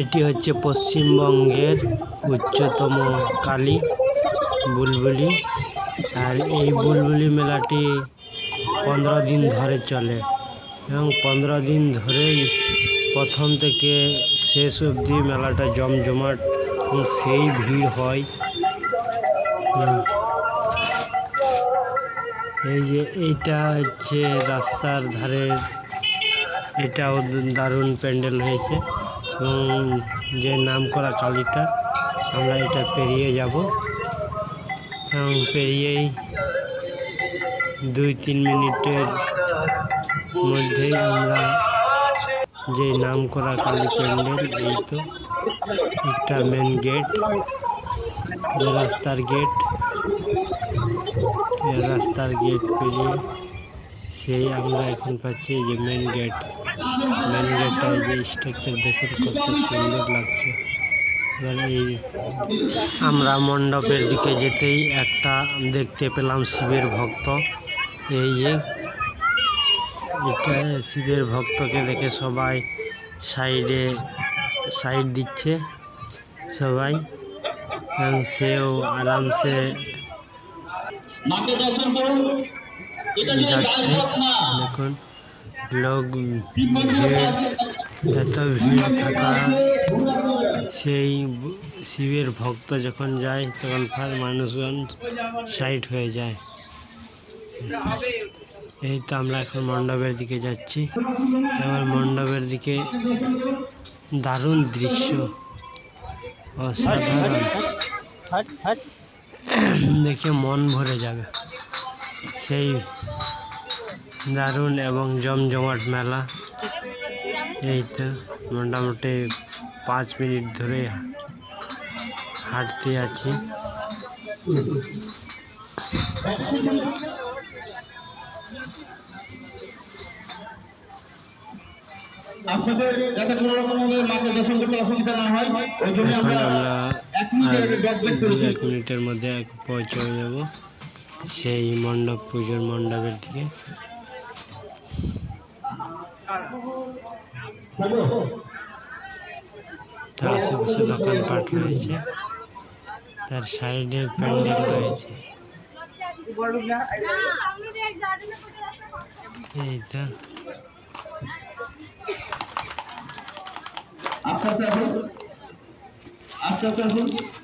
এটি হচ্ছে পশ্চিমবঙ্গের উচ্চতম কালী বুলবুলি আর এই বুলবুলি মেলাটি পনেরো দিন ধরে চলে এবং পনেরো দিন ধরেই প্রথম থেকে শেষ অবধি মেলাটা জমজমাট সেই ভিড় হয়। এই যে এইটা হচ্ছে রাস্তার ধারে এটাও দারুণ প্যান্ডেল হয়েছে। যে নাম করা কালীটা, আমরা এটা পেরিয়ে যাব। এবং পেরিয়েই দুই তিন মিনিটের মধ্যেই আমরা যে নাম করা কালী প্যান্ডেল এই তো, একটা মেন গেট রাস্তার গেট রাস্তার গেট পেরিয়ে সেই আমরা এখন পাচ্ছি এই যে মেন গেট মেন গেটটা যে স্ট্রাকচার দেখুন কত সুন্দর লাগছে। এবার এই আমরা মণ্ডপের দিকে যেতেই একটা দেখতে পেলাম শিবের ভক্ত। এই যে এটা শিবের ভক্তকে দেখে সবাই সাইডে সাইড দিচ্ছে সবাই। সেও আরামসে দর্শন করুন। যাচ্ছে। দেখুন, লোক ভিড়, এত ভিড় থাকা, সেই শিবের ভক্ত যখন যায়, তখন ফের মানুষজন সাইড হয়ে যায়। এই তো আমরা এখন মণ্ডপের দিকে যাচ্ছি। এবার মণ্ডপের দিকে দারুণ দৃশ্য। অসাধারণ। দেখে মন ভরে যাবে। সেই দারুণ এবং জমজমাট মেলা। এই তো মোটামুটি পাঁচ মিনিট ধরে হাঁটতে আছি। আপনাদের যাতে কোনো রকম মাকে দর্শন করতে অসুবিধা না হয় ওই জন্য আমরা এক মিনিটের মধ্যে এক পৌঁছে যাব। সেই মণ্ডপ পুজোর মণ্ডপের দিকে আশেপাশে দোকানপাট রয়েছে তার সাইডে প্যান্ডেল রয়েছে আস্তে আস্তে আস্তে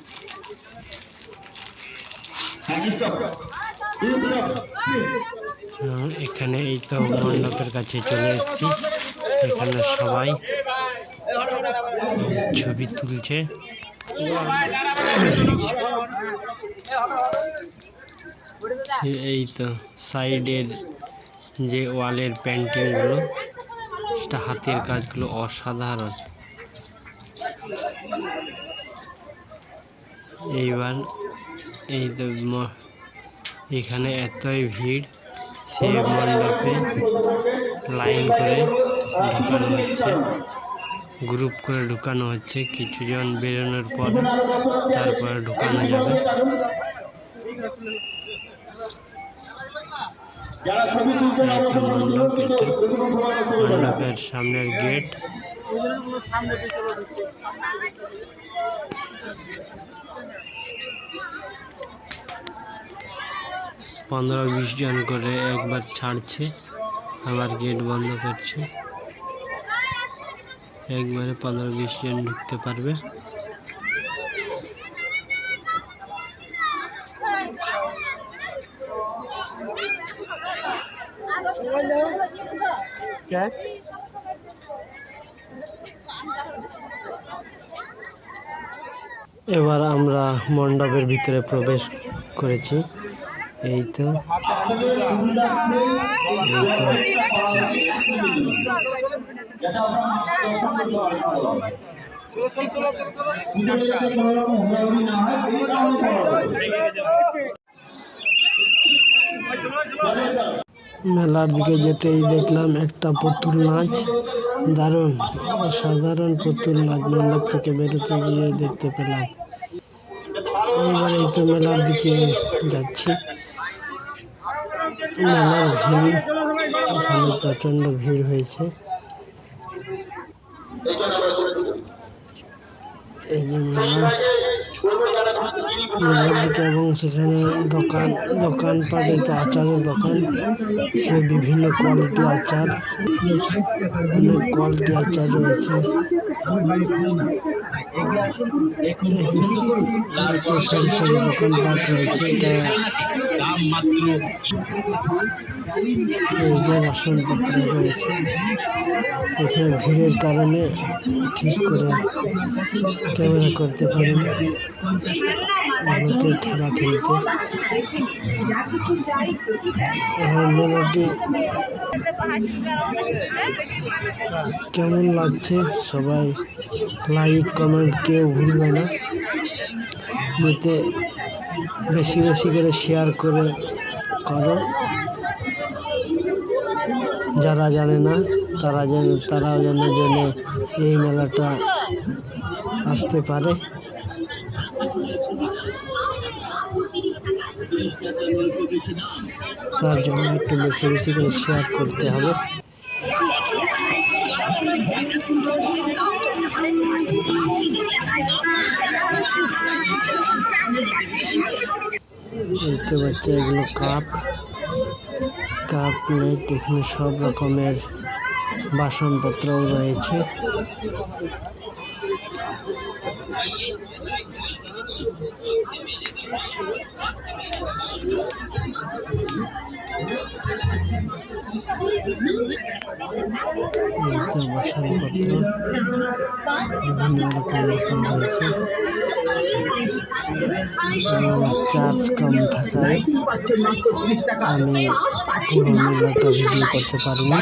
এখানে এই তো মণ্ডপের কাছে চলে এসেছি। এখানে সবাই ছবি তুলছে। এই তো সাইডের যে ওয়ালের পেন্টিংগুলো, সেটা হাতের কাজগুলো অসাধারণ। এইবার এই তো এখানে এতই ভিড় সে মণ্ডপে লাইন করে ঢুকানো হচ্ছে। গ্রুপ করে ঢুকানো হচ্ছে, কিছুজন বেরোনোর পর তারপরে ঢুকানো যাবে। মণ্ডপ মণ্ডপের সামনের গেট। পনেরো বিশ জন করে একবার ছাড়ছে আবার গেট বন্ধ করছে। একবারে পনেরো বিশ জন ঢুকতে পারবে। এবার আমরা মণ্ডপের ভিতরে প্রবেশ করেছি। এই তো। মেলার দিকে যেতেই দেখলাম একটা পুতুল নাচ দারুণ সাধারণ পুতুল নাচ মণ্ডপ থেকে বেরোতে গিয়ে দেখতে পেলাম। এইবার এই তো মেলার দিকে যাচ্ছি। মেলার ভিড় এখানে প্রচণ্ড ভিড় হয়েছে। এবং সেখানে দোকান, দোকানপাটে তো আচারের দোকান, সে বিভিন্ন কোয়ালিটি আচার, অনেক কোয়ালিটি আচার রয়েছে। দোকানপাট রয়েছে, এটা দাম মাত্র রয়েছে ভিড়ের কারণে ঠিক করে ক্যামেরা করতে পারিনি। এখন মেলাটি কেমন লাগছে সবাই লাইক কমেন্ট কেউ ভুলবে না। বেশি বেশি করে শেয়ার করে করো। যারা জানে না, তারা যেন তারাও যেন জেনে এই মেলাটা আসতে পারে। তার জন্য একটু বেশি বেশি করে শেয়ার করতে হবে। দেখতে পাচ্ছি এগুলো কাপ। কাপ প্লেট এখানে সব রকমের বাসনপত্রও রয়েছে। চার্জ কম থাকায় আমি পুরো মেলাটা ভিডিও করতে পারিনি